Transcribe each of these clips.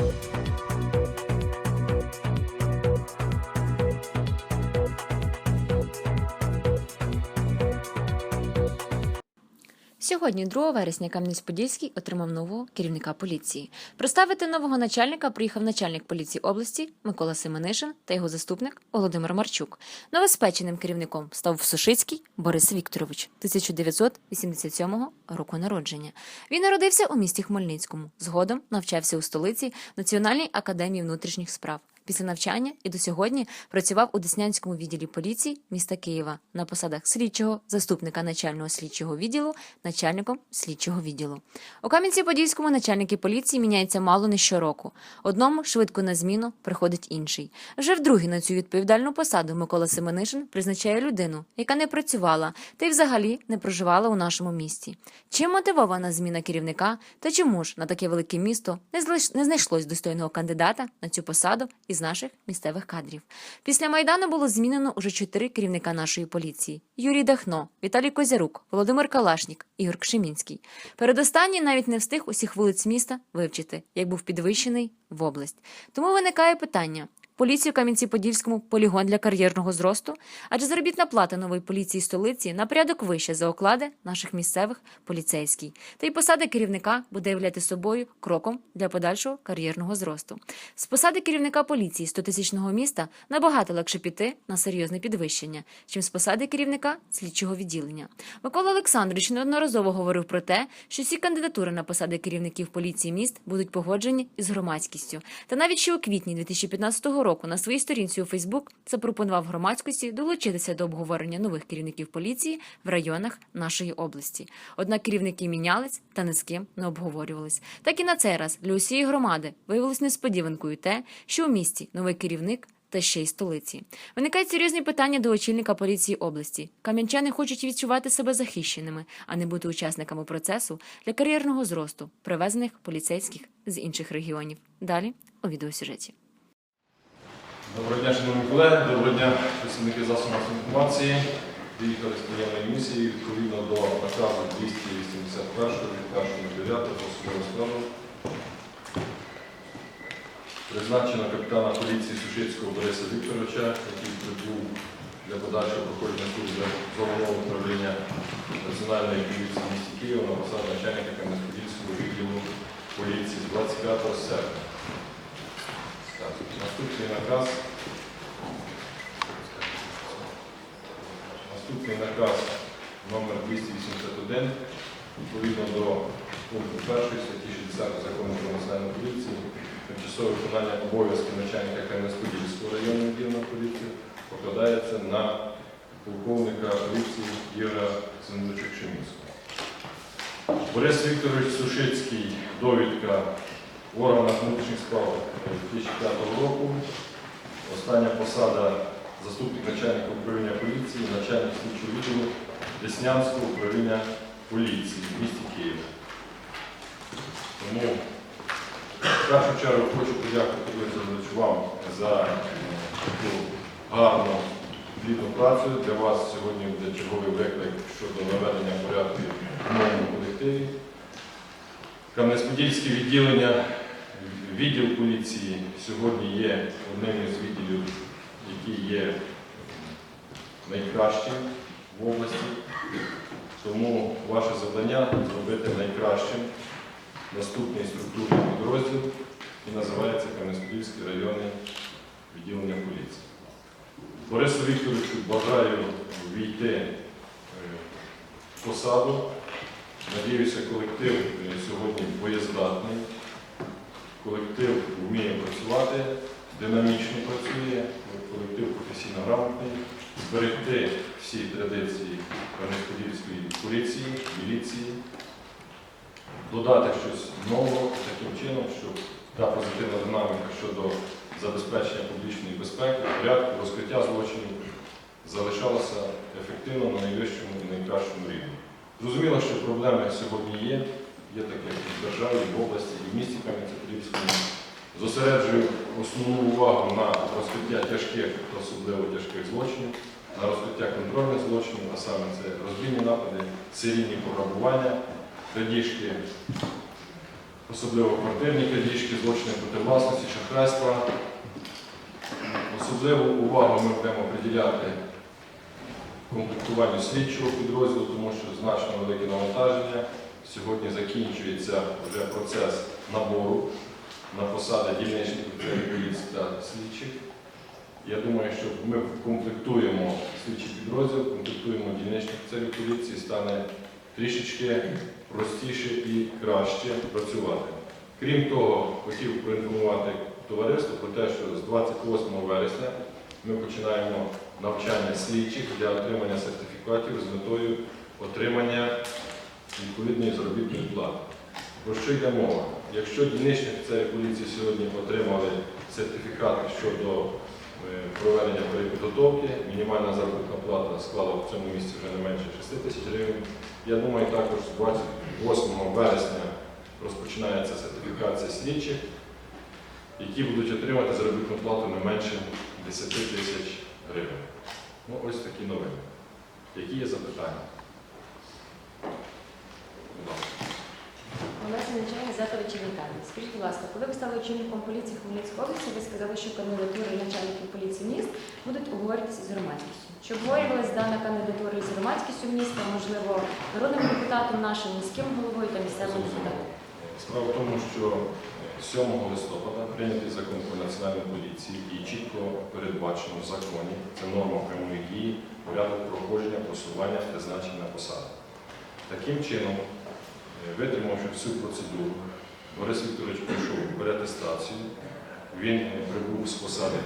thank you Сьогодні, 2 вересня, Кам'янець-Подільський отримав нового керівника поліції. Представити нового начальника приїхав начальник поліції області Микола Семенишин та його заступник Володимир Марчук. Новоспеченим керівником став Сушицький Борис Вікторович 1987 року народження. Він народився у місті Хмельницькому. Згодом навчався у столиці Національній академії внутрішніх справ. Після навчання і до сьогодні працював у Деснянському відділі поліції міста Києва на посадах слідчого, заступника начального слідчого відділу, начальником слідчого відділу. У Кам'янці-Подільському начальники поліції міняються мало не щороку. Одному швидко на зміну приходить інший. Вже вдруге на цю відповідальну посаду Микола Семенишин призначає людину, яка не працювала та й взагалі не проживала у нашому місті. Чим мотивована зміна керівника та чому ж на таке велике місто не знайшлось достойного кандидата на цю посаду із наших місцевих кадрів? Після майдану було змінено уже чотири керівника нашої поліції: Юрій Дахно, Віталій Козярук, Володимир Калашнік, Ігор Кшемінський. Передостанній навіть не встиг усіх вулиць міста вивчити, як був підвищений в область. Тому виникає питання. Поліцію Кам'янці-Подільському полігон для кар'єрного зросту, адже заробітна плата нової поліції столиці на порядок вище за оклади наших місцевих поліцейській. Та й посада керівника буде являти собою кроком для подальшого кар'єрного зросту. З посади керівника поліції 100-тисячного міста набагато легше піти на серйозне підвищення, чим з посади керівника слідчого відділення. Микола Олександрович неодноразово говорив про те, що всі кандидатури на посади керівників поліції міст будуть погоджені із громадськістю. Та навіть ще у квітні 2015 року на своїй сторінці у Фейсбук запропонував громадськості долучитися до обговорення нових керівників поліції в районах нашої області. Однак керівники мінялись та ні з ким не обговорювались. Так і на цей раз для усієї громади виявилось несподіванкою те, що у місті новий керівник. Та ще й столиці виникають серйозні питання до очільника поліції області. Кам'янчани хочуть відчувати себе захищеними, а не бути учасниками процесу для кар'єрного зросту привезених поліцейських з інших регіонів. Далі у відеосюжеті. Доброго дня, шановні колеги, доброго дня, представники засобів масової інформації. Приїхали з приємної місії відповідно до наказу 281 від 1.9 особового складу. Призначено капітана поліції Сушицького Бориса Вікторовича, який прибув для подальшого проходження служби головного управління Національної поліції місті Києва на посаду начальника Кам'янець-Подільського відділу поліції з 25 серпня. Наступний наказ. Наступний наказ номер 281 відповідно до пункту 1 статті 60 закону про національну поліцію, тимчасове виконання обов'язків начальника Кам'янець-Подільського районного відділу поліції покладається на полковника поліції Ігоря Семеновича Кшемінського. Борис Вікторович Сушицький, довідка в органах внутрішніх справ 2005 року. Остання посада заступник начальника управління поліції, начальник слідчого відділу Деснянського управління поліції в місті Києва. Тому в першу чергу хочу подякувати вам за таку гарну плідну працю. Для вас сьогодні буде черговий виклик щодо наведення порядку в новому колективі. Кам'янець-Подільське відділення, відділ поліції сьогодні є одним із відділів, який є найкращим в області. Тому ваше завдання зробити найкращим наступний структурний підрозділ і називається Кам'янець-Подільське районне відділення поліції. Борису Вікторовичу бажаю війти е, в посаду. Надіюся, колектив е, сьогодні колектив вміє працювати, динамічно працює, колектив професійно грамотний, зберегти всі традиції Кам'янець-Подільської поліції, міліції, додати щось нового таким чином, щоб та позитивна динаміка щодо забезпечення публічної безпеки, порядку, розкриття злочинів залишалася ефективно на найвищому і найкращому рівні. Зрозуміло, що проблеми сьогодні є, є таке в державі, в області, і в місті Кам'янці-Подільському. Зосереджую основну увагу на розкриття тяжких, особливо тяжких злочинів, на розкриття контрольних злочинів, а саме це розбійні напади, серійні пограбування, крадіжки, особливо квартирні крадіжки, злочини проти власності, шахрайства. Особливу увагу ми будемо приділяти комплектуванню слідчого підрозділу, тому що значно велике навантаження. Сьогодні закінчується вже процес набору на посади дільничних поліції та слідчих. Я думаю, що ми комплектуємо слідчий підрозділ, комплектуємо дільничних офіцерів поліції, стане трішечки простіше і краще працювати. Крім того, хотів проінформувати товариство про те, що з 28 вересня ми починаємо навчання слідчих для отримання сертифікатів з метою отримання відповідної заробітної плати. Про що йде мова? Якщо дільничні офіцери поліції сьогодні отримали сертифікати щодо е, проведення перепідготовки, мінімальна заробітна плата склала в цьому місці вже не менше 6 тисяч гривень. Я думаю, також з 28 вересня розпочинається сертифікація слідчих, які будуть отримати заробітну плату не менше 10 тисяч гривень. Ну, ось такі новини. Які є запитання? Будь ласка. Затова Чернікані. Скажіть, будь ласка, коли ви стали очільником поліції Хмельницької області, ви сказали, що кандидатури начальників поліції міст будуть обговорюватися з громадськістю. Чи обговорювалась дана кандидатура з громадськістю міста, можливо, народним депутатом нашим, міським головою та місцевим депутатом? Справа в тому, що 7 листопада прийнятий закон про національну поліцію і чітко передбачено в законі, це норма прямої дії, порядок проходження, просування, призначення на посаду. Таким чином, е, витримавши всю процедуру, Борис Вікторович пройшов переатестацію, він прибув з посади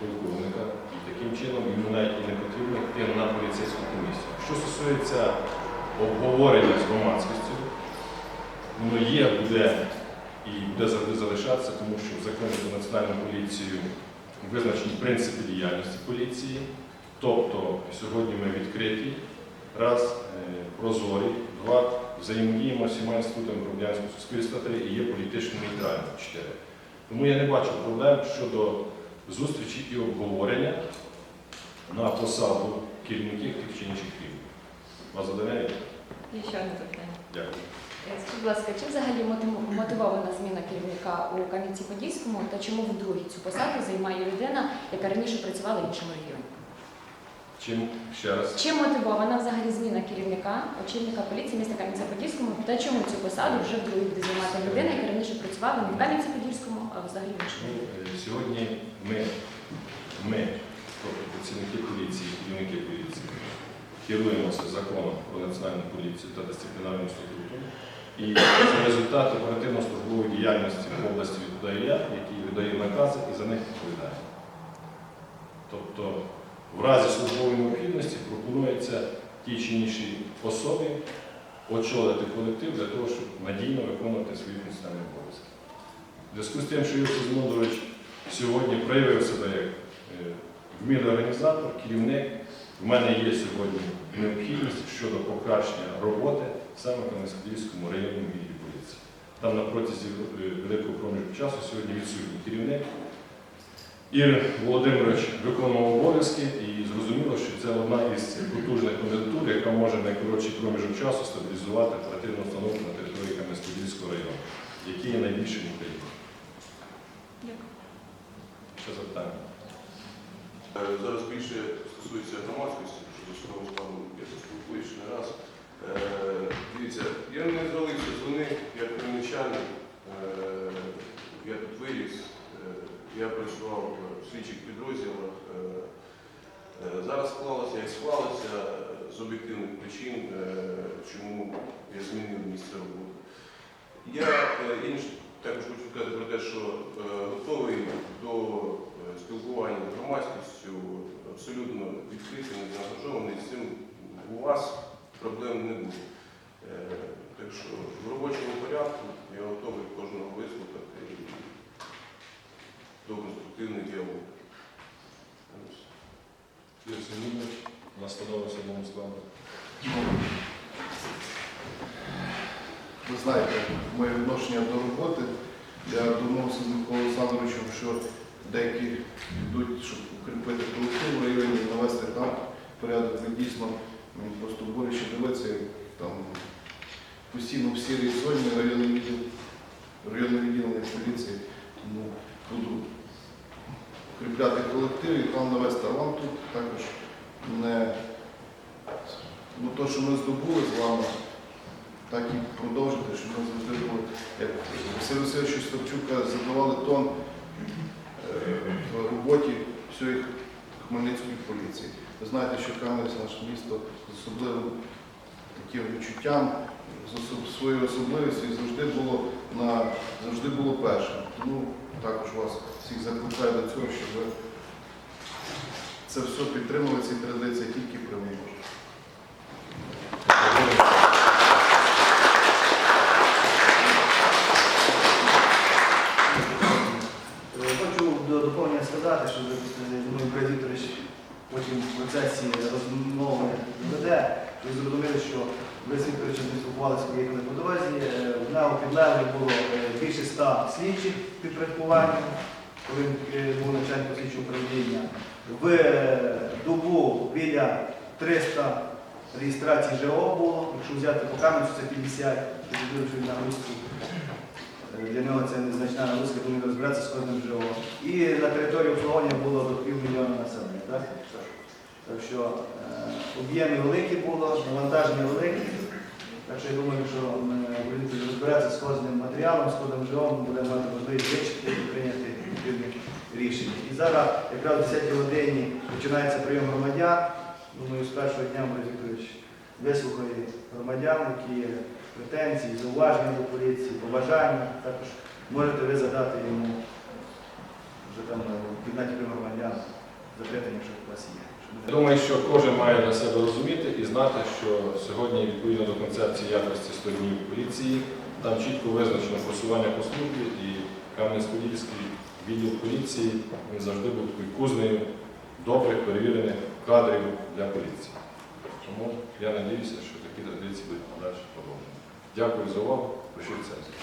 полковника, і таким чином йому навіть і не потрібно йти на поліцейську комісію. Що стосується обговорення з громадськістю, воно є, буде і буде завжди залишатися, тому що в законі про національну поліцію визначені принципи діяльності поліції. Тобто сьогодні ми відкриті, раз, е, прозорі, два, взаємодіємо з всіма інститутами громадянського суспільства, три і є політично нейтральні, чотири. Тому я не бачу проблем щодо зустрічі і обговорення на посаду керівників тих чи інших рівнів. Вас задовольняє? Є ще одне питання. Дякую. Е, Скажіть, будь ласка, чим взагалі мотивована зміна керівника у Кам'янці-Подільському та чому вдруге цю посаду займає людина, яка раніше працювала в іншому регіоні? Чим ще раз? Чим мотивована взагалі зміна керівника, очільника поліції міста Кам'янця-Подільському та чому цю посаду вже вдруге буде займати людина, яка раніше працювала не в Кам'янці-Подільському, а взагалі в іншому? Е, Сьогодні ми, ми, тобто працівники поліції, керівники поліції, керуємося законом про національну поліцію та дисциплінарним статутом. І за результат оперативно-службової діяльності в області відповідає я, який видає накази і за них відповідає. Тобто, в разі службової необхідності пропонується тій чи іншій особі очолити колектив для того, щоб надійно виконувати свої функціональні обов'язки. В зв'язку з тим, що Юрій Зимондович сьогодні проявив себе як е, вмілий організатор, керівник, в мене є сьогодні необхідність щодо покращення роботи саме в Кам'янськ-Подільському районному відділі. Там на протязі е, великого проміжку часу сьогодні відсутній керівник. Ігор Володимирович виконував обов'язки і зрозуміло, що це одна із потужних кандидатур, яка може в найкоротший проміжок часу стабілізувати оперативну установку на території Кам'янськ-Подільського району, який є найбільшим в Україні. Дякую. Що запитання? Е, Зараз більше стосується громадськості, що до судового складу я поспілкуюсь не раз. Е, Дивіться, я не звалився з вони як примічаний. Я тут виріс, е, я працював в слідчих підрозділах. Е, е, Зараз склалося, як склалося з об'єктивних причин, е, чому я змінив місце роботи. Я е, також хочу сказати про те, що е, готовий до е, спілкування з громадськістю, абсолютно відкритий, не заангажований з цим у вас проблем не буде. Е, Так що в робочому порядку я готовий кожного вислухати до настанови складу. Ви знаєте, моє відношення до роботи. Я домовився з Миколою Олександровичем, що деякі йдуть, щоб укріпити колектив в районі, навести там порядок. Ми дійсно просто боляче дивитися, там постійно в сірій зоні районний відділ, районне відділення поліції. Тому буду укріпляти колектив і план навести. Вам тут також не ну, то, що ми здобули з вами, так і продовжити, щоб ми завжди були, як Василь Васильович Остапчука задавали тон е, в роботі всієї Хмельницької поліції. Ви знаєте, що Кам'янець наше місто з особливим таким відчуттям, своєю особливістю і завжди було на завжди було першим. Тому також вас всіх закликаю до цього, щоб ви це все підтримали, ці традиції тільки при можливості. Е, сказати, що думаю, Бред Вікторович потім в процесі розмови веде, ви зрозуміли, що Борис Вікторович ми спілкувалися, коли їхали по дорозі. Е, В нього підлеглих було е, більше ста слідчих підпорядкування, коли він е, був начальником слідчого управління. В добу біля 300 реєстрацій ЖО було, якщо взяти по каменцю, це 50, що він на русську. Для нього це незначна нагрузка, тому розбиратися з кожним ЖО. І на території обслуговування було до півмільйона населення. Так, так що е, об'єми великі було, навантаження великі. Так що я думаю, що ми будемо розбиратися з кожним матеріалом, з кожним ми будемо мати можливість вичити і прийняти відповідні рішення. І зараз якраз о 10 годині починається прийом громадян. Думаю, з першого дня Борис Вікторович вислухає громадян, які є претензії, зауваження до поліції, побажання. Також можете ви задати йому вже там е, в кімнаті прийому громадян запитання, якщо у вас є. Думаю, що кожен має для себе розуміти і знати, що сьогодні, відповідно до концепції якості стороні поліції, там чітко визначено просування по службі і Кам'янець-Подільський відділ поліції він завжди був такою кузнею добрих, перевірених кадрів для поліції. Тому я надіюся, що такі традиції будуть подальше продовжені. Дякую за увагу. Прошу сесію.